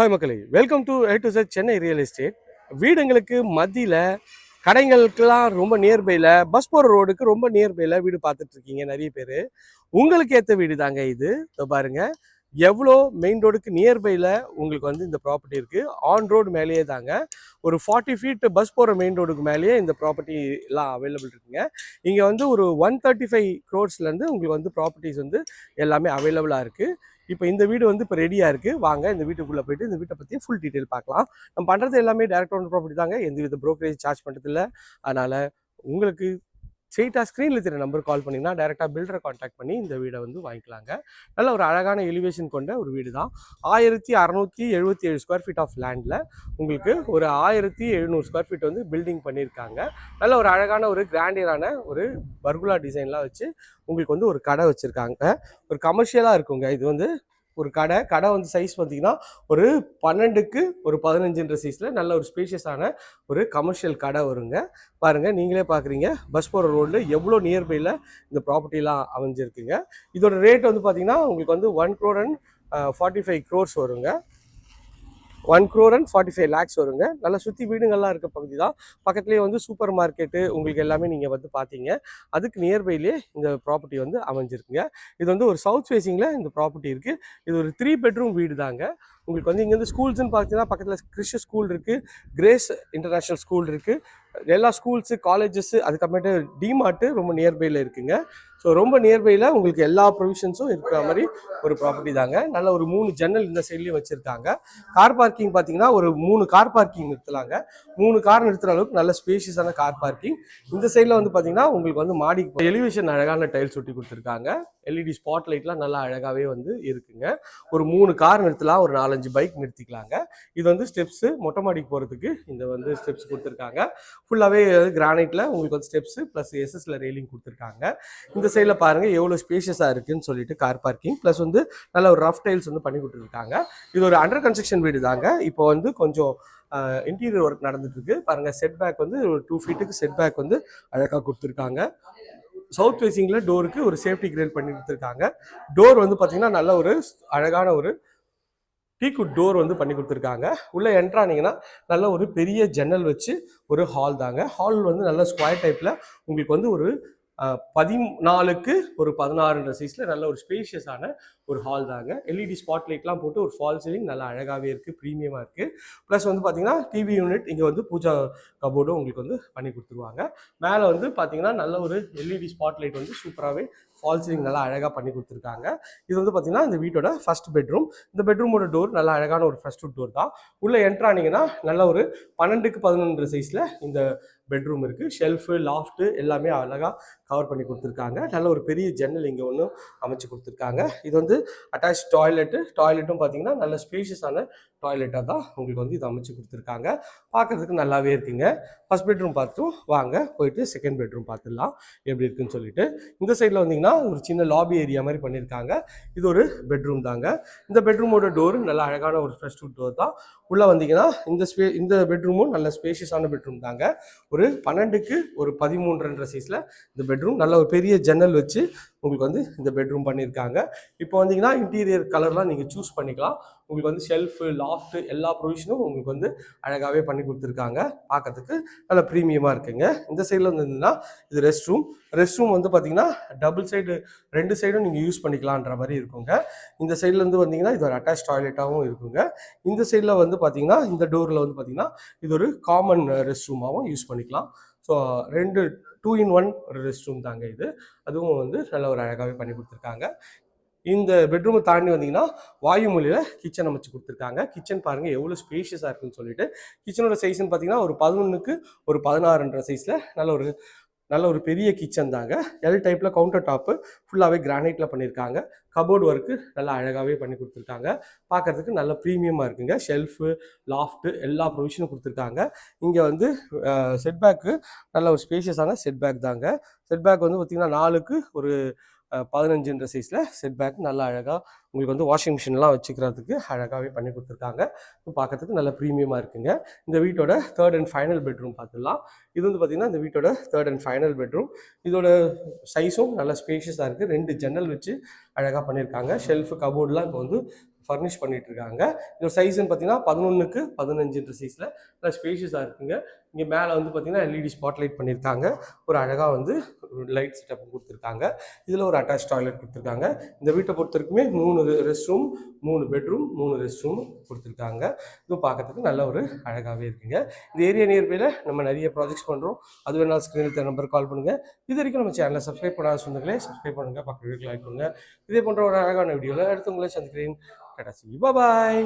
Hi மக்களே. Welcome to A to Z Chennai real estate வீடுங்களுக்கு மத்தியில் கடைகளுக்கெல்லாம் ரொம்ப நியர்பையில் பஸ் போகிற ரோடுக்கு ரொம்ப நியர்பையில் வீடு பார்த்துட்ருக்கீங்க நிறைய பேர். உங்களுக்கு ஏற்ற வீடு தாங்க இது. இதோ பாருங்கள் எவ்வளோ மெயின் ரோடுக்கு நியர்பையில் உங்களுக்கு வந்து இந்த ப்ராப்பர்ட்டி இருக்குது ஆன் ரோடு மேலேயே தாங்க. ஒரு ஃபார்ட்டி ஃபீட் பஸ் போகிற மெயின் ரோடுக்கு மேலேயே இந்த ப்ராப்பர்ட்டி எல்லாம் அவைலபிள் இருக்குங்க. இங்கே வந்து ஒரு ஒன் தேர்ட்டி ஃபைவ் க்ரோட்ஸ்லேருந்து உங்களுக்கு வந்து ப்ராப்பர்ட்டிஸ் வந்து எல்லாமே அவைலபிளாக இருக்குது இப்போ இந்த வீடு வந்து இப்போ ரெடியாக இருக்குது வாங்க இந்த வீட்டுக்குள்ளே போயிட்டு இந்த வீட்டை பற்றி ஃபுல் டீட்டெயில் பார்க்கலாம். நம்ம பண்ணுறது எல்லாமே டேரக்ட் ஓன் ப்ராப்பர்ட்டி தாங்க. எந்த வித ப்ரோக்கரேஜ் சார்ஜ் பண்ணுறதில்ல அதனால் உங்களுக்கு ஸ்ட்ரெயிட்டாக ஸ்க்ரீனில் தெரிய நம்பர் கால் பண்ணிங்கன்னா டேரெக்டாக பில்டரை காண்டாக்ட் பண்ணி இந்த வீடை வந்து வாங்கிக்கலாங்க. நல்ல ஒரு அழகான எலிவேஷன் கொண்ட ஒரு வீடு தான். ஆயிரத்தி அறநூற்றி எழுபத்தி ஏழு ஸ்கொயர் ஃபீட் ஆஃப் லேண்டில் உங்களுக்கு ஒரு ஆயிரத்தி எழுநூறு ஸ்கொயர் ஃபீட் வந்து பில்டிங் பண்ணியிருக்காங்க. நல்ல ஒரு அழகான ஒரு கிராண்டியரான ஒரு பர்குலா டிசைன்லாம் வச்சு உங்களுக்கு வந்து ஒரு கடை வச்சுருக்காங்க. ஒரு கமர்ஷியலாக இருக்குங்க. இது வந்து ஒரு கடை. கடை வந்து சைஸ் பார்த்தீங்கன்னா ஒரு பன்னெண்டுக்கு ஒரு பதினஞ்சுன்ற சைஸில் நல்ல ஒரு ஸ்பேஷியஸான ஒரு கமர்ஷியல் கடை வருங்க. பாருங்கள் நீங்களே பார்க்குறீங்க பஸ் போகிற ரோடில் எவ்வளோ நியர்பையில் இந்த ப்ராப்பர்ட்டிலாம் அமைஞ்சிருக்குங்க. இதோட ரேட் வந்து பார்த்தீங்கன்னா உங்களுக்கு வந்து one crore and forty five crores வருங்க. One crore and forty five lakhs வருங்க. நல்லா சுற்றி வீடுங்கள்லாம் இருக்க பகுதி தான் பக்கத்துலேயே வந்து சூப்பர் மார்க்கெட்டு உங்களுக்கு எல்லாமே நீங்கள் வந்து பார்த்தீங்க அதுக்கு நியர்பைலே இந்த ப்ராப்பர்ட்டி வந்து அமைஞ்சிருக்குங்க. இது வந்து ஒரு சவுத் ஃபேஸிங்கில் இந்த ப்ராப்பர்ட்டி இருக்குது இது ஒரு த்ரீ பெட்ரூம் வீடு தாங்க உங்களுக்கு வந்து இங்கேருந்து ஸ்கூல்ஸ்னு பார்த்தீங்கன்னா பக்கத்தில் கிறிஸ்ட ஸ்கூல் இருக்குது கிரேஸ் இன்டர்நேஷ்னல் ஸ்கூல் இருக்குது எல்லா ஸ்கூல்ஸு காலேஜஸ்ஸு அதுக்கப்புறமேட்டு டிமார்ட்டு ரொம்ப நியர்பையில் இருக்குங்க. ஸோ ரொம்ப நியர்பையில் உங்களுக்கு எல்லா ப்ரொவிஷன்ஸும் இருக்கிற மாதிரி ஒரு ப்ராப்பர்ட்டி தாங்க. நல்ல ஒரு மூணு ஜன்னல் இந்த சைட்லேயும் வச்சுருக்காங்க. கார் பார்க்கிங் பார்த்தீங்கன்னா ஒரு மூணு கார் பார்க்கிங் நிறுத்தலாங்க. மூணு கார் நிறுத்துற அளவுக்கு நல்ல ஸ்பேஷியஸான கார் பார்க்கிங் இந்த சைடில் வந்து பார்த்தீங்கன்னா உங்களுக்கு வந்து மாடி எலிவேஷன் அழகான டைல்ஸ் ஒட்டி கொடுத்துருக்காங்க. எல்இடி ஸ்பாட் லைட்லாம் நல்லா அழகாகவே வந்து இருக்குங்க. ஒரு மூணு கார் நிறுத்தலாம் ஒரு நாலஞ்சு பைக் நிறுத்திக்கலாங்க. இது வந்து ஸ்டெப்ஸு மொட்டை மாடிக்கு போகிறதுக்கு இந்த வந்து ஸ்டெப்ஸ் கொடுத்துருக்காங்க. ஃபுல்லாகவே கிரானைட்டில் உங்களுக்கு வந்து ஸ்டெப்ஸு ப்ளஸ் எஸ்எஸ்ல ரெயிலிங் கொடுத்துருக்காங்க. இந்த சைடில் பாருங்கள் எவ்வளோ ஸ்பேஷியஸாக இருக்குன்னு சொல்லிட்டு கார் பார்க்கிங் ப்ளஸ் வந்து நல்ல ஒரு ரஃப் டைல்ஸ் வந்து பண்ணி கொடுத்துருக்காங்க. இது ஒரு அண்டர் கன்ஸ்ட்ரக்ஷன் வீடு தாங்க. இப்போ வந்து கொஞ்சம் இன்டீரியர் ஒர்க் நடந்துட்டு இருக்கு பாருங்க செட் பேக் வந்து ஒரு டூ ஃபீட்டுக்கு செட் பேக் வந்து அழகாக கொடுத்துருக்காங்க. சவுத் ஃபேசிங்கில் டோருக்கு ஒரு சேஃப்டி கிரேட் பண்ணி கொடுத்துருக்காங்க. டோர் வந்து பார்த்தீங்கன்னா நல்ல ஒரு அழகான ஒரு டீக்குட் டோர் வந்து பண்ணி கொடுத்துருக்காங்க. உள்ளே என்ட்ரானிங்கன்னா நல்ல ஒரு பெரிய ஜன்னல் வச்சு ஒரு ஹால் தாங்க. ஹால் வந்து நல்ல ஸ்கொயர் டைப்பில் உங்களுக்கு வந்து ஒரு பதினாலுக்கு ஒரு பதினாறுன்ற சைஸில் நல்ல ஒரு ஸ்பேஷியஸான ஒரு ஹால் தாங்க. எல்இடி ஸ்பாட் லைட்லாம் போட்டு ஒரு ஃபால் சீலிங் நல்லா அழகாகவே இருக்குது ப்ரீமியமாக இருக்குது ப்ளஸ் வந்து பார்த்திங்கன்னா டிவி யூனிட் இங்கே வந்து பூஜா கபோர்டும் உங்களுக்கு வந்து பண்ணி கொடுத்துருவாங்க. மேலே வந்து பார்த்திங்கன்னா நல்ல ஒரு எல்இடி ஸ்பாட் லைட் வந்து சூப்பராகவே ஃபால் சீலிங் நல்லா அழகாக பண்ணி கொடுத்துருக்காங்க. இது வந்து பார்த்தீங்கன்னா இந்த வீட்டோட ஃபர்ஸ்ட் பெட்ரூம் இந்த பெட்ரூமோட டோர் நல்லா அழகான ஒரு ஃபர்ஸ்ட் டோர் தான். உள்ளே என்ட்ரானீங்கன்னா நல்ல ஒரு பன்னெண்டுக்கு பதினொன்று சைஸில் இந்த பெட்ரூம் இருக்குது ஷெல்ஃபு லாஃப்ட்டு எல்லாமே அழகாக கவர் பண்ணி கொடுத்துருக்காங்க. நல்ல ஒரு பெரிய ஜன்னல் இங்கே ஒன்று அமைச்சு கொடுத்துருக்காங்க. இது வந்து அட்டாச் டாய்லெட்டு டாய்லெட்டும் பார்த்தீங்கன்னா நல்ல ஸ்பேஷியஸான டாய்லெட்டாக தான் உங்களுக்கு வந்து இது அமைச்சு கொடுத்துருக்காங்க. பார்க்கறதுக்கு நல்லாவே இருக்குங்க. ஃபஸ்ட் பெட்ரூம் பார்த்தும் வாங்க போயிட்டு செகண்ட் பெட்ரூம் பார்த்துடலாம். எப்படி இருக்குன்னு சொல்லிட்டு. இந்த சைடில் வந்தீங்கன்னா ஒரு சின்ன லாபி ஏரியா மாதிரி பண்ணியிருக்காங்க. இது ஒரு பெட்ரூம் தாங்க. இந்த பெட்ரூமோட டோர் நல்ல அழகான ஒரு ஃப்ரெஷ் டோர் தான். உள்ளே வந்தீங்கன்னா இந்த ஸ்பே இந்த பெட்ரூமும் நல்ல ஸ்பேஷியஸான பெட்ரூம் தாங்க. ஒரு பன்னெண்டுக்கு ஒரு பதிமூன்றுன்ற சைஸில் இந்த பெட்ரூம் நல்ல ஒரு பெரிய ஜன்னல் வச்சு உங்களுக்கு வந்து இந்த பெட்ரூம் பண்ணியிருக்காங்க. இப்போ வந்தீங்கன்னா இன்டீரியர் கலர்லாம் நீங்கள் சூஸ் பண்ணிக்கலாம். உங்களுக்கு வந்து ஷெல்ஃபு லாஃப்ட்டு எல்லா ப்ரொவிஷனும் உங்களுக்கு வந்து அழகாகவே பண்ணி கொடுத்துருக்காங்க. பார்க்கறதுக்கு நல்ல ப்ரீமியமாக இருக்குங்க. இந்த சைடில் வந்துருந்ததுன்னா இது ரெஸ்ட் ரூம் ரெஸ்ட் ரூம் வந்து பார்த்தீங்கன்னா டபுள் சைடு ரெண்டு சைடும் நீங்கள் யூஸ் பண்ணிக்கலான்ற மாதிரி இருக்குங்க. இந்த சைட்லேருந்து வந்தீங்கன்னா இது ஒரு அட்டாச் டாய்லெட்டாகவும் இருக்குங்க. இந்த சைடில் வந்து பார்த்தீங்கன்னா இந்த டோரில் வந்து பார்த்தீங்கன்னா இது ஒரு காமன் ரெஸ்ட் ரூமாகவும் யூஸ் பண்ணிக்கலாம். ஸோ ரெண்டு டூ இன் ஒன் ஒரு ரெஸ்ட் ரூம் தாங்க இது. அதுவும் வந்து நல்ல ஒரு அழகாகவே பண்ணி கொடுத்துருக்காங்க. இந்த பெட்ரூமை தாண்டி வந்தீங்கன்னா வாயு மொழியில் கிச்சன் அமைச்சு கொடுத்துருக்காங்க. கிச்சன் பாருங்கள் எவ்வளோ ஸ்பேஷியஸாக இருக்குன்னு சொல்லிட்டு. கிச்சனோட சைஸ்ன்னு பார்த்தீங்கன்னா ஒரு பதினொன்றுக்கு ஒரு பதினாறுன்ற சைஸில் நல்ல ஒரு நல்ல ஒரு பெரிய கிச்சன் தாங்க. எல் டைப்பில் கவுண்டர் டாப்பு ஃபுல்லாகவே கிரானைட்டில் பண்ணியிருக்காங்க. கபோர்டு ஒர்க்கு நல்லா அழகாகவே பண்ணி கொடுத்துருக்காங்க. பார்க்கறதுக்கு நல்ல ப்ரீமியமாக இருக்குங்க. ஷெல்ஃபு லாஃப்ட்டு எல்லா ப்ரொவிஷனும் கொடுத்துருக்காங்க. இங்கே வந்து செட் பேக்கு நல்ல ஒரு ஸ்பேஷியஸான செட் பேக் தாங்க. செட் பேக் வந்து பார்த்திங்கன்னா நாலுக்கு ஒரு பதினஞ்சுன்ற சைஸில் செட் பேக் நல்லா அழகாக உங்களுக்கு வந்து வாஷிங் மிஷின்லாம் வச்சுக்கிறதுக்கு அழகாகவே பண்ணி கொடுத்துருக்காங்க. இப்போ பார்க்கறதுக்கு நல்ல ப்ரீமியமாக இருக்குங்க. இந்த வீட்டோட தேர்ட் அண்ட் ஃபைனல் பெட்ரூம் பார்த்துடலாம் இது வந்து பார்த்திங்கன்னா இந்த வீட்டோட தேர்ட் அண்ட் ஃபைனல் பெட்ரூம் இதோட சைஸும் நல்ல ஸ்பேஷியஸாக இருக்குது ரெண்டு ஜன்னல் வச்சு அழகாக பண்ணியிருக்காங்க ஷெல்ஃபு கபோர்டெலாம் இப்போ வந்து ஃபர்னிஷ் பண்ணிட்டு இருக்காங்க இதோட சைஸ்ன்னு பார்த்தீங்கன்னா பதினொன்றுக்கு பதினஞ்சுன்ற சைஸில் நல்லா ஸ்பேஷியஸாக இருக்குங்க. இங்கே மேலே வந்து பார்த்தீங்கன்னா எல்இடி ஸ்பாட் லைட் பண்ணியிருக்காங்க. ஒரு அழகாக வந்து லைட் செட்டப் கொடுத்துருக்காங்க. இதில் ஒரு அட்டாச் டாய்லெட் கொடுத்துருக்காங்க. இந்த வீட்டை பொறுத்தவரைக்குமே மூணு ரெஸ்ட் ரூம் மூணு பெட்ரூம் மூணு ரெஸ்ட் ரூம் கொடுத்துருக்காங்க. இதுவும் பார்க்கறதுக்கு நல்ல ஒரு அழகாகவே இருக்குங்க. இந்த ஏரியா நியர்பையில் நம்ம நிறைய ப்ராஜெக்ட்ஸ் பண்ணுறோம் அது வேணாலும் ஸ்க்ரீனில் தெரிய நம்பர் கால் பண்ணுங்கள் இது வரைக்கும் நம்ம சேனலை சப்ஸ்கிரைப் பண்ணாத சொந்தங்களே சப்ஸ்கிரைப் பண்ணுங்கள் பக்கத்து வீட்டில் லைக் பண்ணுங்கள் இதே போன்ற ஒரு அழகான வீடியோவில் அடுத்து உங்களை சந்திக்கிறேன். Tata C by